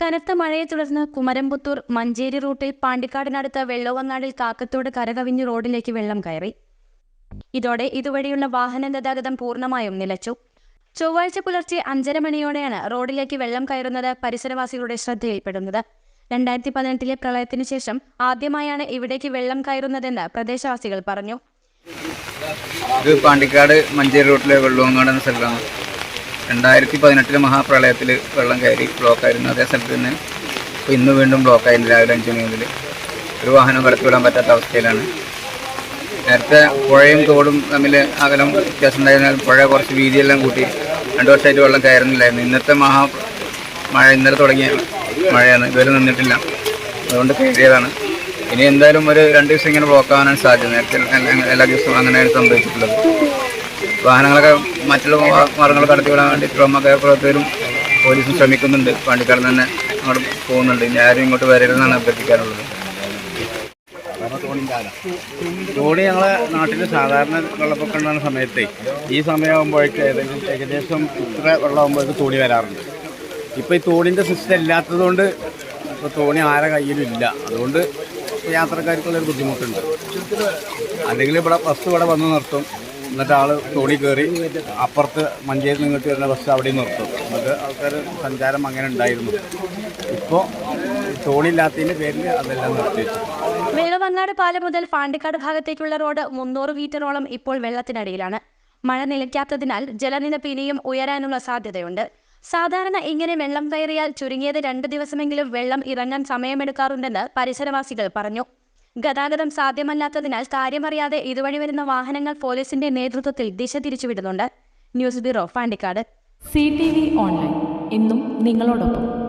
കനത്ത മഴയെ തുടർന്ന് കുമരംപുത്തൂർ മഞ്ചേരി റൂട്ടിൽ പാണ്ടിക്കാടിനടുത്ത് വെള്ളവങ്ങാടിൽ കാക്കത്തോട് കരകവിഞ്ഞ് റോഡിലേക്ക് വെള്ളം കയറി. ഇതോടെ ഇതുവഴിയുള്ള വാഹന ഗതാഗതം പൂർണമായും നിലച്ചു. ചൊവ്വാഴ്ച പുലർച്ചെ അഞ്ചര മണിയോടെയാണ് റോഡിലേക്ക് വെള്ളം കയറുന്നത് പരിസരവാസികളുടെ ശ്രദ്ധയിൽപ്പെടുന്നത്. രണ്ടായിരത്തി പതിനെട്ടിലെ പ്രളയത്തിനു ശേഷം ആദ്യമായാണ് ഇവിടേക്ക് വെള്ളം കയറുന്നതെന്ന് പ്രദേശവാസികൾ പറഞ്ഞു. ഇത് പാണ്ടിക്കാട് മഞ്ചേരി റോട്ടിലെ വെള്ളവങ്ങാട് എന്ന സ്ഥലമാണ്. രണ്ടായിരത്തി പതിനെട്ടിലെ മഹാപ്രളയത്തിൽ വെള്ളം കയറി ബ്ലോക്കായിരുന്നു അതേ സ്ഥലത്ത് തന്നെ ഇപ്പോൾ ഇന്ന് വീണ്ടും ബ്ലോക്കായിരുന്നു രാവിലെ അഞ്ച് മണി മുതൽ ഒരു വാഹനം കടത്തിവിടാൻ പറ്റാത്ത അവസ്ഥയിലാണ്. നേരത്തെ പുഴയും തോടും തമ്മിൽ അകലം വ്യത്യാസം ഉണ്ടായിരുന്നാൽ പുഴ കുറച്ച് വീതിയെല്ലാം കൂട്ടി രണ്ട് വർഷമായിട്ട് വെള്ളം കയറുന്നില്ലായിരുന്നു. ഇന്നത്തെ മഹാ മഴ ഇന്നലെ തുടങ്ങിയ മഴയാണ്. ഇതുവരെ നിന്നിട്ടില്ല. അതുകൊണ്ട് കയറിയതാണ്. ഇനി എന്തായാലും ഒരു രണ്ട് ദിവസം ഇങ്ങനെ ബ്ലോക്ക് ആവാനാണ് സാധ്യത. നേരത്തെ എല്ലാ- ദിവസവും അങ്ങനെയാണ് സംഭവിച്ചിട്ടുള്ളത്. വാഹനങ്ങളൊക്കെ മറ്റുള്ള മാർഗങ്ങൾ കടത്തിവിടാൻ വേണ്ടി ട്രോമൊക്കെ പ്രവർത്തകരും പോലീസും ശ്രമിക്കുന്നുണ്ട്. വണ്ടിക്കാരൻ തന്നെ അങ്ങോട്ട് പോകുന്നുണ്ട്. ഇനി ആരും ഇങ്ങോട്ട് വരരുതെന്നാണ് അഭ്യർത്ഥിക്കാനുള്ളത്. ധോണി ഞങ്ങളെ നാട്ടിൽ സാധാരണ വെള്ളപ്പൊക്കം ഉണ്ടാകുന്ന സമയത്തെ ഈ സമയമാകുമ്പോഴേക്ക് ഏതെങ്കിലും ഏകദേശം ഇത്ര വെള്ളമാകുമ്പോഴേക്ക് തോണി വരാറുണ്ട്. ഇപ്പോൾ ഈ തോണിന്റെ സിസ്റ്റം ഇല്ലാത്തതുകൊണ്ട് ഇപ്പോൾ തോണി ആരെ കയ്യിലും ഇല്ല. അതുകൊണ്ട് യാത്രക്കാർക്കുള്ളൊരു ബുദ്ധിമുട്ടുണ്ട്. അല്ലെങ്കിൽ ഇവിടെ ബസ് ഇവിടെ വന്ന് നിർത്തും. എന്നിട്ട് ആൾ തോണി കയറി അപ്പുറത്ത് മഞ്ചേരി നിന്നിട്ട് വരുന്ന ബസ് അവിടെ നിർത്തും. എന്നിട്ട് ആൾക്കാർ സഞ്ചാരം അങ്ങനെ ഉണ്ടായിരുന്നു. ഇപ്പോൾ തോണില്ലാത്തതിന്റെ പേരിൽ അതെല്ലാം നിർത്തി. വെച്ചു വെള്ളവങ്ങാട് പാലം മുതൽ പാണ്ടിക്കാട് ഭാഗത്തേക്കുള്ള റോഡ് മുന്നൂറ് മീറ്ററോളം ഇപ്പോൾ വെള്ളത്തിനടിയിലാണ്. മഴ നിലയ്ക്കാത്തതിനാൽ ജലനിരപ്പ് ഇനിയും ഉയരാനുള്ള സാധ്യതയുണ്ട്. സാധാരണ ഇങ്ങനെ വെള്ളം കയറിയാൽ ചുരുങ്ങിയത് രണ്ട് ദിവസമെങ്കിലും വെള്ളം ഇറങ്ങാൻ സമയമെടുക്കാറുണ്ടെന്ന് പരിസരവാസികൾ പറഞ്ഞു. ഗതാഗതം സാധ്യമല്ലാത്തതിനാൽ കാര്യമറിയാതെ ഇതുവഴി വരുന്ന വാഹനങ്ങൾ പോലീസിന്റെ നേതൃത്വത്തിൽ ദിശ തിരിച്ചുവിടുന്നുണ്ട് news bureau Pandikkad. C T V online. എന്നും നിങ്ങളോടൊപ്പം.